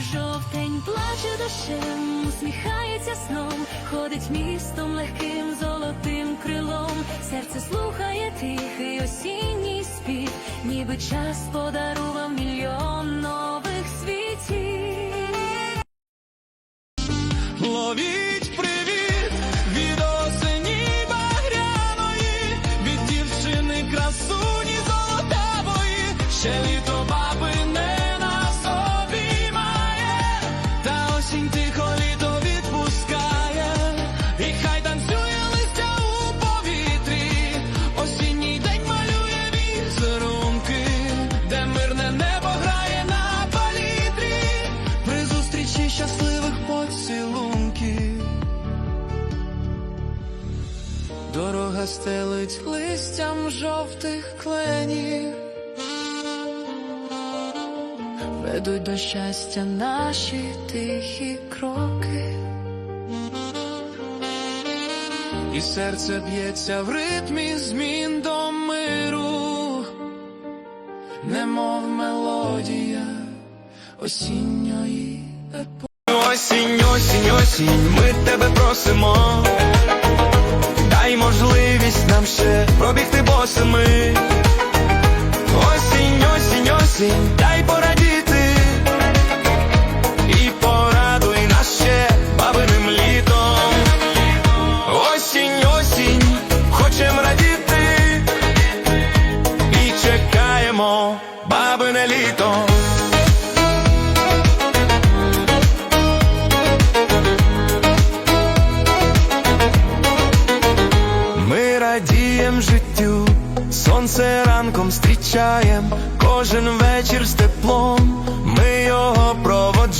Жовтень плаче дощем, усміхається сном, ходить містом легким золотим крилом, серце слухає тихий осінній спів, ніби час подарував мільйон нових світів. Ловіть привіт від осені багряної, від дівчини красуні Дорога стелить листям жовтих кленів, ведуть до щастя наші тихі кроки. І серце б'ється в ритмі змін до миру, немов мелодія осінньої епохи. Осінь, осінь, осінь, ми тебе просимо. Чекаємо бабине літо. Ми радієм життю, сонце ранком зустрічаєм, кожен вечір з теплом, ми його проводжаєм,